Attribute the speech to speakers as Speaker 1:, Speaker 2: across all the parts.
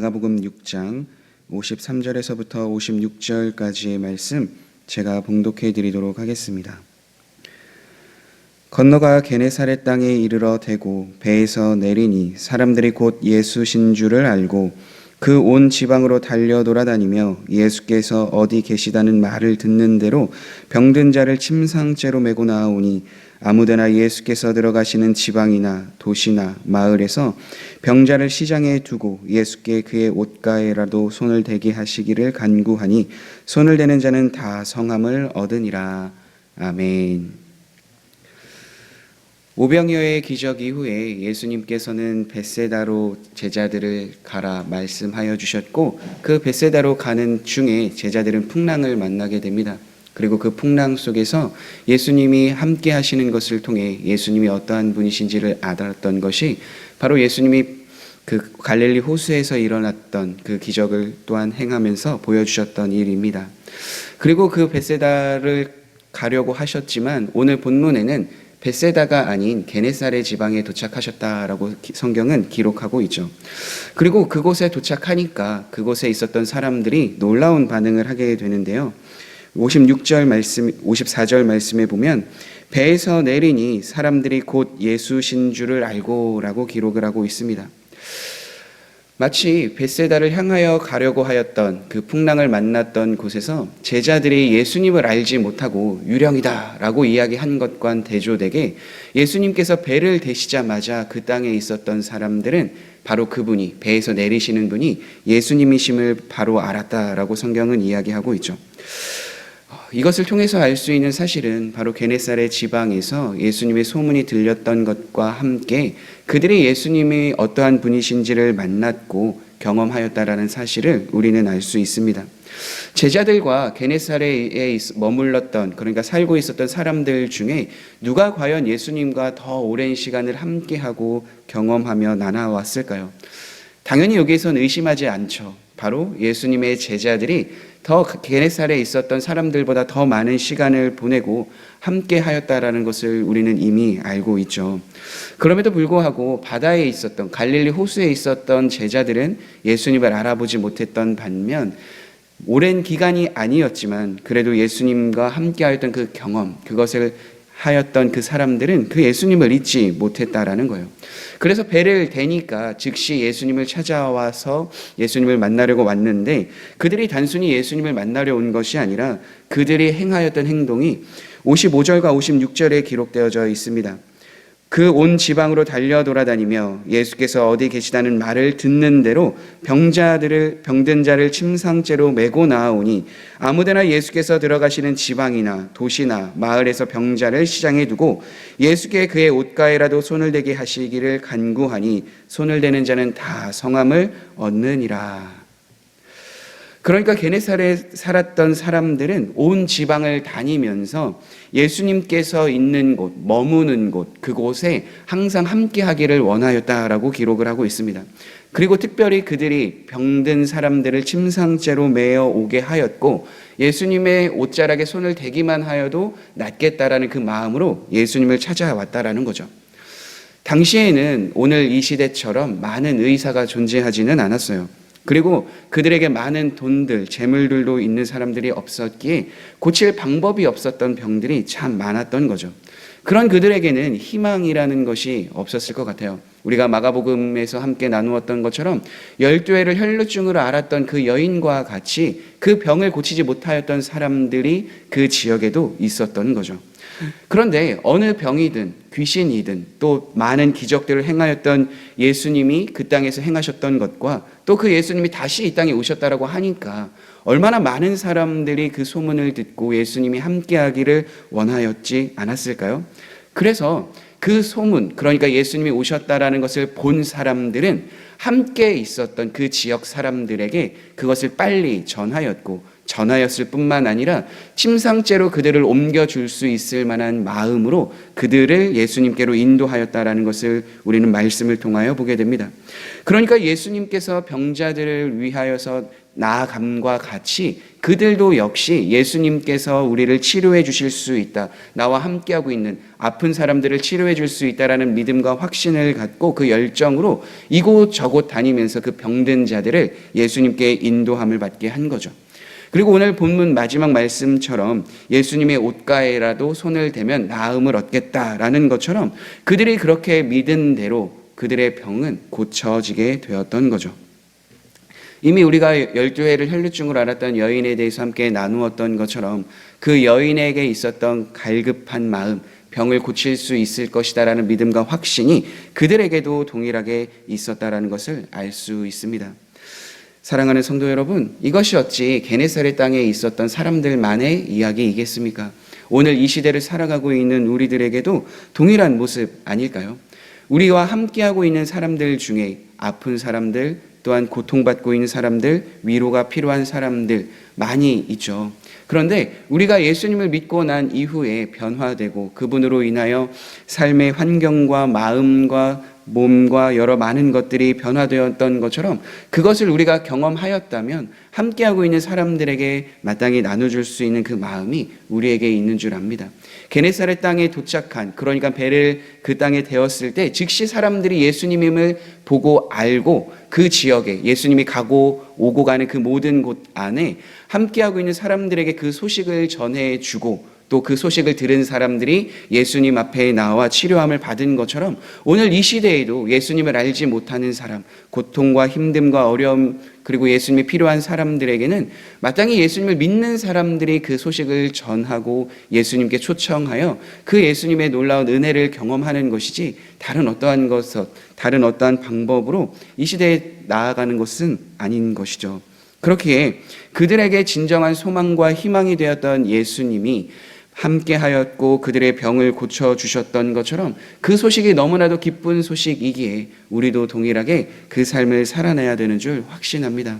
Speaker 1: 마가복음 6장 53절에서부터 56절까지의 말씀 제가 봉독해 드리도록 하겠습니다. 건너가 게네사렛 땅에 이르러 대고 배에서 내리니 사람들이 곧 예수신 줄을 알고 그 온 지방으로 달려 돌아다니며 예수께서 어디 계시다는 말을 듣는 대로 병든 자를 침상째로 메고 나오니 아무데나 예수께서 들어가시는 지방이나 도시나 마을에서 병자를 시장에 두고 예수께 그의 옷가에라도 손을 대게 하시기를 간구하니 손을 대는 자는 다 성함을 얻으니라 아멘. 오병이어의 기적 이후에 예수님께서는 벳세다로 제자들을 가라 말씀하여 주셨고 그 벳세다로 가는 중에 제자들은 풍랑을 만나게 됩니다. 그리고 그 풍랑 속에서 예수님이 함께 하시는 것을 통해 예수님이 어떠한 분이신지를 알았던 것이 바로 예수님이 그 갈릴리 호수에서 일어났던 그 기적을 또한 행하면서 보여주셨던 일입니다. 그리고 그 벳세다를 가려고 하셨지만 오늘 본문에는 베세다가 아닌 게네사레 지방에 도착하셨다라고 성경은 기록하고 있죠. 그리고 그곳에 도착하니까 그곳에 있었던 사람들이 놀라운 반응을 하게 되는데요. 56절 말씀, 54절 말씀에 보면 배에서 내리니 사람들이 곧 예수신 줄을 알고라고 기록을 하고 있습니다. 마치 벳세다를 향하여 가려고 하였던 그 풍랑을 만났던 곳에서 제자들이 예수님을 알지 못하고 유령이다라고 이야기한 것과 대조되게 예수님께서 배를 대시자마자 그 땅에 있었던 사람들은 바로 그분이 배에서 내리시는 분이 예수님이심을 바로 알았다라고 성경은 이야기하고 있죠. 이것을 통해서 알 수 있는 사실은 바로 게네사렛 지방에서 예수님의 소문이 들렸던 것과 함께 그들이 예수님이 어떠한 분이신지를 만났고 경험하였다라는 사실을 우리는 알 수 있습니다. 제자들과 게네사렛에 머물렀던 그러니까 살고 있었던 사람들 중에 누가 과연 예수님과 더 오랜 시간을 함께하고 경험하며 나눠왔을까요? 당연히 여기에선 의심하지 않죠. 바로 예수님의 제자들이 더 게네살에 있었던 사람들보다 더 많은 시간을 보내고 함께 하였다라는 것을 우리는 이미 알고 있죠. 그럼에도 불구하고 바다에 있었던 갈릴리 호수에 있었던 제자들은 예수님을 알아보지 못했던 반면 오랜 기간이 아니었지만 그래도 예수님과 함께 하였던 그 경험, 그것을 하였던 그 사람들은 그 예수님을 잊지 못했다라는 거예요. 그래서 배를 대니까 즉시 예수님을 찾아와서 예수님을 만나려고 왔는데 그들이 단순히 예수님을 만나려 온 것이 아니라 그들이 행하였던 행동이 55절과 56절에 기록되어져 있습니다. 그 온 지방으로 달려 돌아다니며 예수께서 어디 계시다는 말을 듣는 대로 병자들을 병든 자를 침상째로 메고 나아오니 아무데나 예수께서 들어가시는 지방이나 도시나 마을에서 병자를 시장에 두고 예수께 그의 옷가에라도 손을 대게 하시기를 간구하니 손을 대는 자는 다 성함을 얻느니라. 그러니까 게네사렛에 살았던 사람들은 온 지방을 다니면서 예수님께서 있는 곳, 머무는 곳, 그곳에 항상 함께 하기를 원하였다라고 기록을 하고 있습니다. 그리고 특별히 그들이 병든 사람들을 침상째로 메어 오게 하였고 예수님의 옷자락에 손을 대기만 하여도 낫겠다라는 그 마음으로 예수님을 찾아왔다라는 거죠. 당시에는 오늘 이 시대처럼 많은 의사가 존재하지는 않았어요. 그리고 그들에게 많은 돈들, 재물들도 있는 사람들이 없었기에 고칠 방법이 없었던 병들이 참 많았던 거죠. 그런 그들에게는 희망이라는 것이 없었을 것 같아요. 우리가 마가복음에서 함께 나누었던 것처럼 열두 해를 혈루증으로 앓았던 그 여인과 같이 그 병을 고치지 못하였던 사람들이 그 지역에도 있었던 거죠. 그런데 어느 병이든 귀신이든 또 많은 기적들을 행하였던 예수님이 그 땅에서 행하셨던 것과 또 그 예수님이 다시 이 땅에 오셨다라고 하니까 얼마나 많은 사람들이 그 소문을 듣고 예수님이 함께하기를 원하였지 않았을까요? 그래서 그 소문, 그러니까 예수님이 오셨다라는 것을 본 사람들은 함께 있었던 그 지역 사람들에게 그것을 빨리 전하였고 전하였을 뿐만 아니라 침상째로 그들을 옮겨줄 수 있을 만한 마음으로 그들을 예수님께로 인도하였다라는 것을 우리는 말씀을 통하여 보게 됩니다. 그러니까 예수님께서 병자들을 위하여서 나아감과 같이 그들도 역시 예수님께서 우리를 치료해 주실 수 있다. 나와 함께하고 있는 아픈 사람들을 치료해 줄 수 있다라는 믿음과 확신을 갖고 그 열정으로 이곳 저곳 다니면서 그 병든 자들을 예수님께 인도함을 받게 한 거죠. 그리고 오늘 본문 마지막 말씀처럼 예수님의 옷가에라도 손을 대면 나음을 얻겠다라는 것처럼 그들이 그렇게 믿은 대로 그들의 병은 고쳐지게 되었던 거죠. 이미 우리가 열두 해를 혈류증으로 앓았던 여인에 대해서 함께 나누었던 것처럼 그 여인에게 있었던 갈급한 마음, 병을 고칠 수 있을 것이다라는 믿음과 확신이 그들에게도 동일하게 있었다라는 것을 알 수 있습니다. 사랑하는 성도 여러분, 이것이 어찌 게네사렛 땅에 있었던 사람들만의 이야기이겠습니까? 오늘 이 시대를 살아가고 있는 우리들에게도 동일한 모습 아닐까요? 우리와 함께하고 있는 사람들 중에 아픈 사람들, 또한 고통받고 있는 사람들, 위로가 필요한 사람들 많이 있죠. 그런데 우리가 예수님을 믿고 난 이후에 변화되고 그분으로 인하여 삶의 환경과 마음과 몸과 여러 많은 것들이 변화되었던 것처럼 그것을 우리가 경험하였다면 함께하고 있는 사람들에게 마땅히 나눠줄 수 있는 그 마음이 우리에게 있는 줄 압니다. 게네사렛 땅에 도착한 그러니까 배를 그 땅에 대었을 때 즉시 사람들이 예수님임을 보고 알고 그 지역에 예수님이 가고 오고 가는 그 모든 곳 안에 함께하고 있는 사람들에게 그 소식을 전해 주고 또 그 소식을 들은 사람들이 예수님 앞에 나와 치료함을 받은 것처럼 오늘 이 시대에도 예수님을 알지 못하는 사람, 고통과 힘듦과 어려움 그리고 예수님이 필요한 사람들에게는 마땅히 예수님을 믿는 사람들이 그 소식을 전하고 예수님께 초청하여 그 예수님의 놀라운 은혜를 경험하는 것이지 다른 어떠한 것, 다른 어떠한 방법으로 이 시대에 나아가는 것은 아닌 것이죠. 그렇기에 그들에게 진정한 소망과 희망이 되었던 예수님이 함께 하였고 그들의 병을 고쳐 주셨던 것처럼 그 소식이 너무나도 기쁜 소식이기에 우리도 동일하게 그 삶을 살아내야 되는 줄 확신합니다.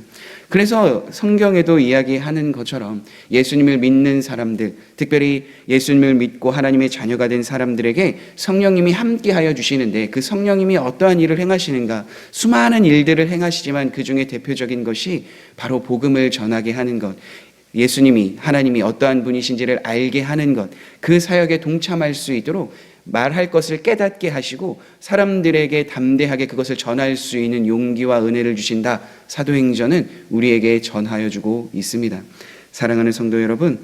Speaker 1: 그래서 성경에도 이야기하는 것처럼 예수님을 믿는 사람들, 특별히 예수님을 믿고 하나님의 자녀가 된 사람들에게 성령님이 함께 하여 주시는데 그 성령님이 어떠한 일을 행하시는가? 수많은 일들을 행하시지만 그 중에 대표적인 것이 바로 복음을 전하게 하는 것. 예수님이 하나님이 어떠한 분이신지를 알게 하는 것, 그 사역에 동참할 수 있도록 말할 것을 깨닫게 하시고 사람들에게 담대하게 그것을 전할 수 있는 용기와 은혜를 주신다. 사도행전은 우리에게 전하여 주고 있습니다. 사랑하는 성도 여러분,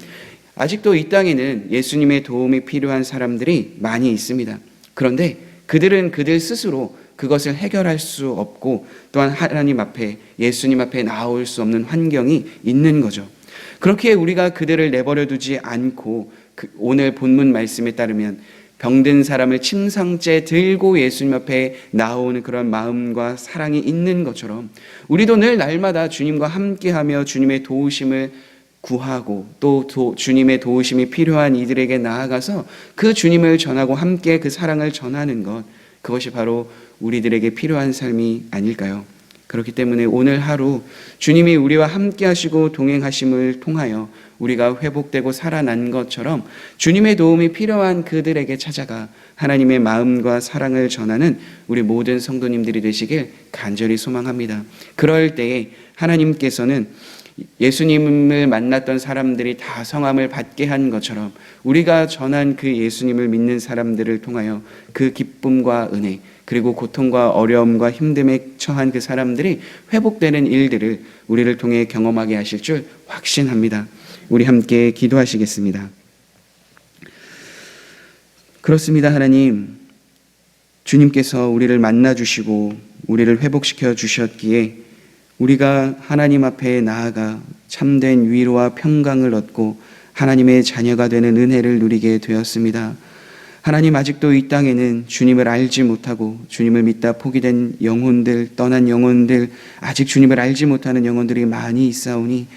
Speaker 1: 아직도 이 땅에는 예수님의 도움이 필요한 사람들이 많이 있습니다. 그런데 그들은 그들 스스로 그것을 해결할 수 없고 또한 하나님 앞에 예수님 앞에 나올 수 없는 환경이 있는 거죠. 그렇게 우리가 그들을 내버려 두지 않고 그 오늘 본문 말씀에 따르면 병든 사람을 침상째 들고 예수님 앞에 나오는 그런 마음과 사랑이 있는 것처럼 우리도 늘 날마다 주님과 함께하며 주님의 도우심을 구하고 또 도, 주님의 도우심이 필요한 이들에게 나아가서 그 주님을 전하고 함께 그 사랑을 전하는 것 그것이 바로 우리들에게 필요한 삶이 아닐까요? 그렇기 때문에 오늘 하루 주님이 우리와 함께 하시고 동행하심을 통하여 우리가 회복되고 살아난 것처럼 주님의 도움이 필요한 그들에게 찾아가 하나님의 마음과 사랑을 전하는 우리 모든 성도님들이 되시길 간절히 소망합니다. 그럴 때에 하나님께서는 예수님을 만났던 사람들이 다 성함을 받게 한 것처럼 우리가 전한 그 예수님을 믿는 사람들을 통하여 그 기쁨과 은혜 그리고 고통과 어려움과 힘듦에 처한 그 사람들이 회복되는 일들을 우리를 통해 경험하게 하실 줄 확신합니다. 우리 함께 기도하시겠습니다. 그렇습니다, 하나님. 주님께서 우리를 만나 주시고 우리를 회복시켜 주셨기에 우리가 하나님 앞에 나아가 참된 위로와 평강을 얻고 하나님의 자녀가 되는 은혜를 누리게 되었습니다. 하나님 아직도 이 땅에는 주님을 알지 못하고 주님을 믿다 포기된 영혼들, 떠난 영혼들, 아직 주님을 알지 못하는 영혼들이 많이 있사오니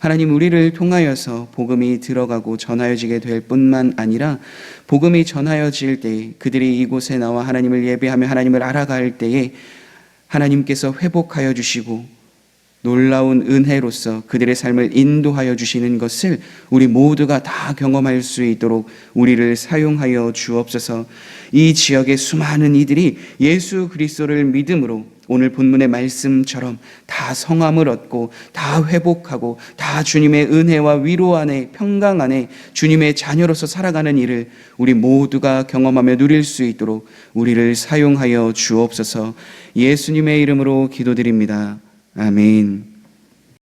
Speaker 1: 하나님 우리를 통하여서 복음이 들어가고 전하여지게 될 뿐만 아니라 복음이 전하여질 때 그들이 이곳에 나와 하나님을 예배하며 하나님을 알아갈 때에 하나님께서 회복하여 주시고 놀라운 은혜로서 그들의 삶을 인도하여 주시는 것을 우리 모두가 다 경험할 수 있도록 우리를 사용하여 주옵소서. 이 지역의 수많은 이들이 예수 그리스도를 믿음으로 오늘 본문의 말씀처럼 다 성함을 얻고 다 회복하고 다 주님의 은혜와 위로 안에 평강 안에 주님의 자녀로서 살아가는 일을 우리 모두가 경험하며 누릴 수 있도록 우리를 사용하여 주옵소서 예수님의 이름으로 기도드립니다. 아멘.